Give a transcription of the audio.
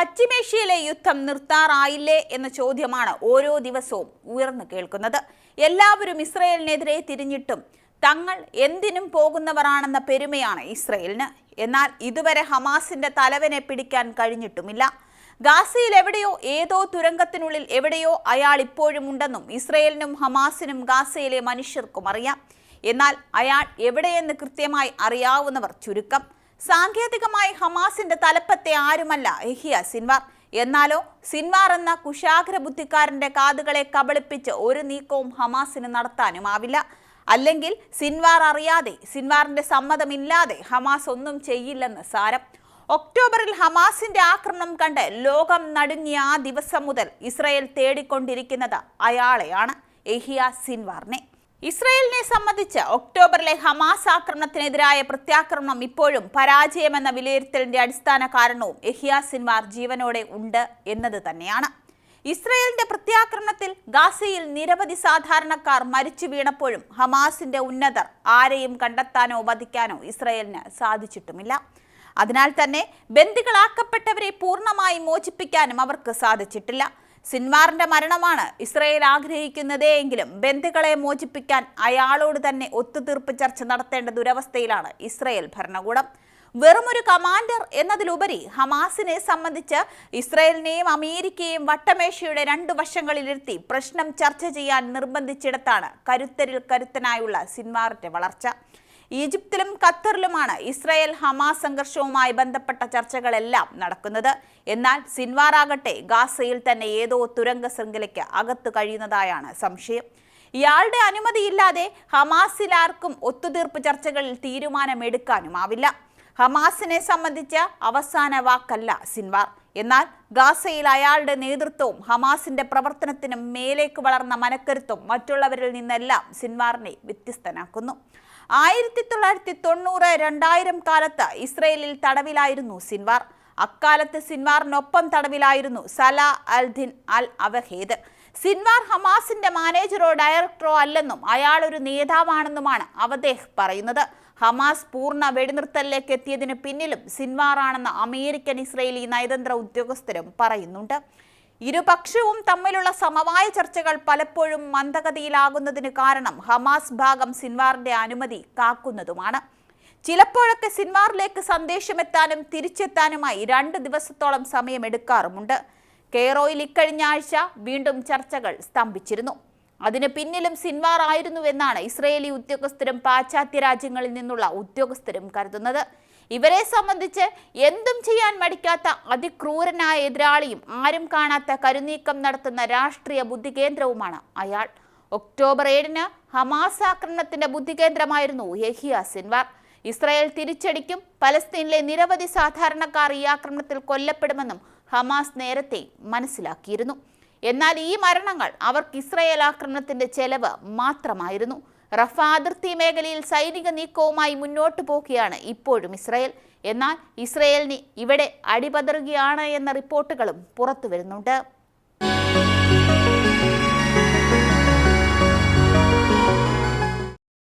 പശ്ചിമേഷ്യയിലെ യുദ്ധം നിർത്താറായില്ലേ എന്ന ചോദ്യമാണ് ഓരോ ദിവസവും ഉയർന്നു കേൾക്കുന്നത്. എല്ലാവരും ഇസ്രയേലിനെതിരെ തിരിഞ്ഞിട്ടും തങ്ങൾ എന്തിനും പോകുന്നവരാണെന്ന പെരുമയാണ് ഇസ്രയേലിന്. എന്നാൽ ഇതുവരെ ഹമാസിന്റെ തലവനെ പിടിക്കാൻ കഴിഞ്ഞിട്ടുമില്ല. ഗാസയിൽ എവിടെയോ ഏതോ തുരങ്കത്തിനുള്ളിൽ എവിടെയോ അയാൾ ഇപ്പോഴും ഉണ്ടെന്നും ഇസ്രയേലിനും ഹമാസിനും ഗാസയിലെ മനുഷ്യർക്കും അറിയാം. എന്നാൽ അയാൾ എവിടെയെന്ന് കൃത്യമായി അറിയാവുന്നവർ ചുരുക്കം. സാങ്കേതികമായി ഹമാസിന്റെ തലപ്പത്തെ ആരുമല്ല എഹിയ സിൻവാർ എന്നാലോ സിൻവാർ എന്ന കുശാഗ്ര ബുദ്ധിക്കാരന്റെ കാതുകളെ കബളിപ്പിച്ച് ഒരു നീക്കവും ഹമാസിന് നടത്താനുമാവില്ല അല്ലെങ്കിൽ സിൻവാർ അറിയാതെ സിൻവാറിന്റെ സമ്മതമില്ലാതെ ഹമാസ് ഒന്നും ചെയ്യില്ലെന്ന് സാരം. ഒക്ടോബറിൽ ഹമാസിന്റെ ആക്രമണം കണ്ട് ലോകം നടുങ്ങിയ ആ ദിവസം മുതൽ ഇസ്രയേൽ തേടിക്കൊണ്ടിരിക്കുന്നത് അയാളെയാണ് എഹിയ സിൻവാറിനെ. ഇസ്രയേലിനെ സംബന്ധിച്ച് ഒക്ടോബറിലെ ഹമാസ് ആക്രമണത്തിനെതിരായ പ്രത്യാക്രമണം ഇപ്പോഴും പരാജയമെന്ന വിലയിരുത്തലിന്റെ അടിസ്ഥാന കാരണവും എഹിയ സിൻവാർ ജീവനോടെ ഉണ്ട് എന്നത് തന്നെയാണ്. ഇസ്രയേലിന്റെ പ്രത്യാക്രമണത്തിൽ ഗാസയിൽ നിരവധി സാധാരണക്കാർ മരിച്ചു വീണപ്പോഴും ഹമാസിന്റെ ഉന്നതർ ആരെയും കണ്ടെത്താനോ വധിക്കാനോ ഇസ്രയേലിന് സാധിച്ചിട്ടുമില്ല. അതിനാൽ തന്നെ ബന്ദികളാക്കപ്പെട്ടവരെ പൂർണമായി മോചിപ്പിക്കാനും അവർക്ക് സാധിച്ചിട്ടില്ല. സിൻവാറിന്റെ മരണമാണ് ഇസ്രയേൽ ആഗ്രഹിക്കുന്നതേ എങ്കിലും ബന്ധുക്കളെ മോചിപ്പിക്കാൻ അയാളോട് തന്നെ ഒത്തുതീർപ്പ് ചർച്ച നടത്തേണ്ട ദുരവസ്ഥയിലാണ് ഇസ്രയേൽ ഭരണകൂടം. വെറുമൊരു കമാൻഡർ എന്നതിലുപരി ഹമാസിനെ സംബന്ധിച്ച് ഇസ്രയേലിനെയും അമേരിക്കയെയും വട്ടമേശയുടെ രണ്ടു വശങ്ങളിലിരുത്തി പ്രശ്നം ചർച്ച ചെയ്യാൻ നിർബന്ധിച്ചിടത്താണ് കരുത്തരിൽ കരുത്തനായുള്ള സിൻവാറിന്റെ വളർച്ച. ഈജിപ്തിലും ഖത്തറിലുമാണ് ഇസ്രായേൽ ഹമാസ് സംഘർഷവുമായി ബന്ധപ്പെട്ട ചർച്ചകളെല്ലാം നടക്കുന്നത്. എന്നാൽ സിൻവാർ ആകട്ടെ ഗാസയിൽ തന്നെ ഏതോ തുരങ്ക ശൃംഖലയ്ക്ക് അകത്ത് കഴിയുന്നതായാണ് സംശയം. ഇയാളുടെ അനുമതിയില്ലാതെ ഹമാസിലാർക്കും ഒത്തുതീർപ്പ് ചർച്ചകളിൽ തീരുമാനമെടുക്കാനുമാവില്ല. ഹമാസിനെ സംബന്ധിച്ച അവസാന വാക്കല്ല സിൻവാർ. എന്നാൽ ഗാസയിൽ അയാളുടെ നേതൃത്വവും ഹമാസിന്റെ പ്രവർത്തനത്തിനും മേലേക്ക് വളർന്ന മനക്കരുത്തും മറ്റുള്ളവരിൽ നിന്നെല്ലാം സിൻവാറിനെ വ്യത്യസ്തനാക്കുന്നു. ആയിരത്തി തൊള്ളായിരത്തി തൊണ്ണൂറ് രണ്ടായിരം കാലത്ത് ഇസ്രയേലിൽ തടവിലായിരുന്നു സിൻവാർ. അക്കാലത്ത് സിൻവാറിനൊപ്പം തടവിലായിരുന്നു സല അൽദിൻ അൽ അവഹേദ് സിൻവാർ ഹമാസിന്റെ മാനേജറോ ഡയറക്ടറോ അല്ലെന്നും അയാൾ ഒരു നേതാവാണെന്നുമാണ് അവദേഹ് പറയുന്നത്. ഹമാസ് പൂർണ വെടിനിർത്തലിലേക്ക് എത്തിയതിന് പിന്നിലും സിൻവാറാണെന്ന് അമേരിക്കൻ ഇസ്രയേലി നയതന്ത്ര ഉദ്യോഗസ്ഥരും പറയുന്നുണ്ട്. ഇരുപക്ഷവും തമ്മിലുള്ള സമവായ ചർച്ചകൾ പലപ്പോഴും മന്ദഗതിയിലാകുന്നതിന് കാരണം ഹമാസ് ഭാഗം സിൻവാറിന്റെ അനുമതി കാക്കുന്നതുമാണ്. ചിലപ്പോഴൊക്കെ സിൻവാറിലേക്ക് സന്ദേശമെത്താനും തിരിച്ചെത്താനുമായി രണ്ട് ദിവസത്തോളം സമയമെടുക്കാറുമുണ്ട്. കെയറോയിൽ ഇക്കഴിഞ്ഞ ആഴ്ച വീണ്ടും ചർച്ചകൾ സ്തംഭിച്ചിരുന്നു. അതിന് പിന്നിലും സിൻവാർ ആയിരുന്നുവെന്നാണ് ഇസ്രയേലി ഉദ്യോഗസ്ഥരും പാശ്ചാത്യ രാജ്യങ്ങളിൽ നിന്നുള്ള ഉദ്യോഗസ്ഥരും കരുതുന്നത്. ഇവരെ സംബന്ധിച്ച് എന്തും ചെയ്യാൻ മടിക്കാത്ത അതിക്രൂരനായ എതിരാളിയും ആരും കാണാത്ത കരുനീക്കം നടത്തുന്ന രാഷ്ട്രീയ ബുദ്ധികേന്ദ്രവുമാണ് അയാൾ. ഒക്ടോബർ ഏഴിന് ഹമാസ് ആക്രമണത്തിന്റെ ബുദ്ധികേന്ദ്രമായിരുന്നു യഹിയ സിൻവാർ. ഇസ്രായേൽ തിരിച്ചടിക്കും പലസ്തീനിലെ നിരവധി സാധാരണക്കാർ ഈ ആക്രമണത്തിൽ കൊല്ലപ്പെടുമെന്നും ഹമാസ് നേരത്തെ മനസ്സിലാക്കിയിരുന്നു. എന്നാൽ ഈ മരണങ്ങൾ അവർക്ക് ഇസ്രായേൽ ആക്രമണത്തിന്റെ ചെലവ് മാത്രമായിരുന്നു. റഫ അതിർത്തി മേഖലയിൽ സൈനിക നീക്കവുമായി മുന്നോട്ടു പോകുകയാണ് ഇപ്പോഴും ഇസ്രായേൽ. എന്നാൽ ഇസ്രായേലിന് ഇവിടെ അടിപതറുകയാണ് എന്ന റിപ്പോർട്ടുകളും പുറത്തു വരുന്നുണ്ട്.